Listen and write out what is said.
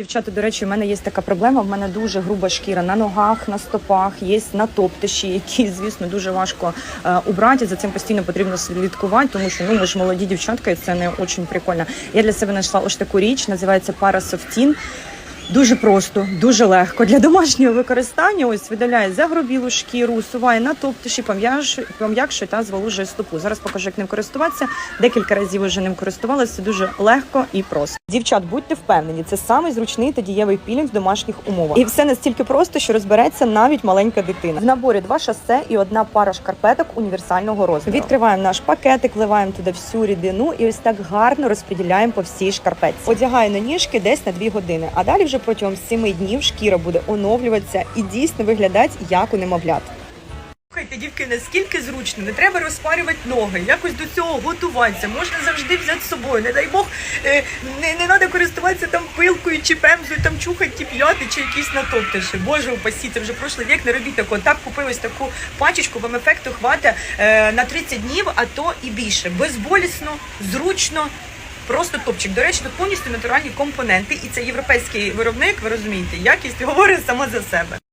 Дівчата, до речі, у мене є така проблема. В мене дуже груба шкіра на ногах, на стопах, є на топтиші, які, звісно, дуже важко е, убрати. За цим постійно потрібно слідкувати, тому що ну ми ж молоді дівчатка, і це не дуже прикольно. Я для себе знайшла ось таку річ, називається Парасофтін. Дуже просто, дуже легко для домашнього використання. Ось видаляє загробілу шкіру, усуває на топтиші, пом'якшує та зволожує стопу. Зараз покажу, як ним користуватися. Декілька разів вже ним користувалася. Дуже легко і просто. Дівчат, будьте впевнені, це самий зручний та дієвий пілінг в домашніх умовах. І все настільки просто, що розбереться навіть маленька дитина. В наборі два шосе і одна пара шкарпеток універсального розміру. Відкриваємо наш пакетик, вливаємо туди всю рідину і ось так гарно розподіляємо по всій шкарпетці. Одягаю на ніжки десь на 2 години, а далі вже протягом 7 днів шкіра буде оновлюватися і дійсно виглядати як у немовлят. Слухайте, дівки, наскільки зручно, не треба розпарювати ноги, якось до цього готуватися. Можна завжди взяти з собою. Не дай Бог, е, не, не треба користуватися там пилкою чи пемзою, там чухати ті п'яти чи якісь натоптиші. Боже упасі, це вже прошлий вік, не робіть такого. Так купив ось таку пачечку, вам ефекту хватить е, на 30 днів, а то і більше. Безболісно, зручно. Просто топчик. До речі, тут повністю натуральні компоненти, і це європейський виробник. Ви розумієте, якість говорить сама за себе.